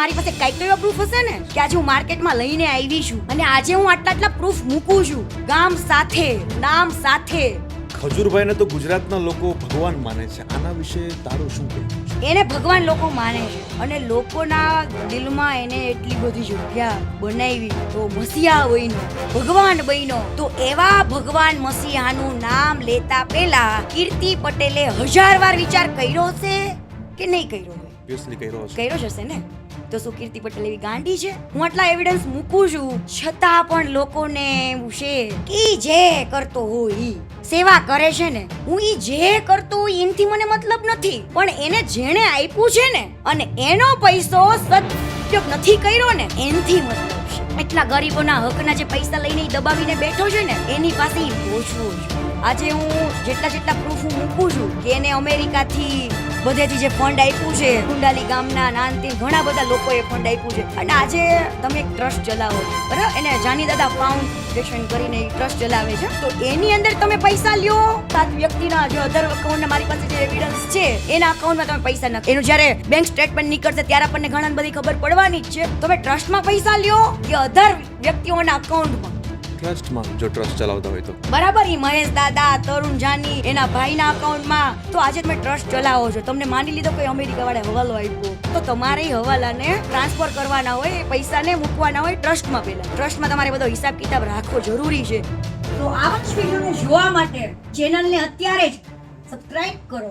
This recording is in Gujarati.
મારી પાસે કંઈક તો એવા પ્રૂફ હશે ને કે આજે હું માર્કેટમાં લઈને આવી છું. અને આજે હું આટલા આટલા પ્રૂફ મૂકું છું. ગામ સાથે નામ સાથે. ખજૂરભાઈને તો ગુજરાતના લોકો ભગવાન માને છે. આના વિશે તારું શું કહેવું છે? એને ભગવાન લોકો માને છે. અને લોકોના દિલમાં એને એટલી બધી જગ્યા બનાવી. તો મસીહા બન્યો ભગવાન બન્યો. તો એવા ભગવાન મસીહાનું નામ લેતા પહેલા કીર્તિ પટેલે હજાર વાર વિચાર કર્યો છે કે નહીં કર્યો? ઓબ્વિયસલી કર્યો હશે કર્યો હશે ને? તો શું પટેલ એવી ગાંડી છે? હું આટલા એવિડન્સ મૂકું છું, છતાં પણ લોકોને એવું છે કે જે કરતો હોય ઈ. સેવા કરે છે ને? હું ઈ જે કરતો હોય એનથી મને મતલબ નથી. પણ એને જેણે આપ્યું છે ને, અને એનો પૈસો સદઉપયોગ નથી કર્યો ને, એનથી મતલબ એટલા ગરીબોના હકના જે પૈસા લઈને દબાવીને બેઠો છે ને, એની પાસે ઈ પહોંચવું છે. આજે હું જેટલા જેટલા પ્રૂફ હું મૂકું છું કે એને અમેરિકાથી બધેથી જે ફંડ આપ્યું છે, કુંડાલી ગામના નાનથી ઘણા બધા લોકોએ ફંડ આપ્યું છે. અને આજે તમે એક ટ્રસ્ટ ચલાવો. બરાબર? એને જાની દાદા ફાઉન્ડેશન કરીને ટ્રસ્ટ ચલાવે છે. તો એની અંદર તમે પૈસા લ્યો. સાત વ્યક્તિના જે અધર અકાઉન્ટના મારી પાસે જે એવિડન્સ છે, એના અકાઉન્ટમાં તમે પૈસા નાખો. એનું જ્યારે બેંક સ્ટેટમેન્ટ નીકળશે ત્યારે આપણને ઘણા બધી ખબર પડવાની જ છે. તમે ટ્રસ્ટમાં પૈસા લ્યો કે અધર વ્યક્તિઓના અકાઉન્ટમાં ટ્રસ્ટમાં જો ટ્રસ્ટ ચલાવતા હોય તો. બરાબર ઈ મહેશ દાદા, તરુણ જાની, એના ભાઈના અકાઉન્ટમાં. તો આજે તમે ટ્રસ્ટ ચલાવો છો. તમને માની લીધો કોઈ અમેરિકા વાળા હવાલો આપ્યો. તો તમારે હવાલાને ટ્રાન્સફર કરવાના હોય એ પૈસાને મૂકવાના હોય ટ્રસ્ટમાં પહેલા. ટ્રસ્ટમાં તમારે બધો હિસાબ કિતાબ રાખવો જરૂરી છે. તો આવા જ વિડીયોને જોવા માટે ચેનલને અત્યારે જ સબસ્ક્રાઇબ કરો.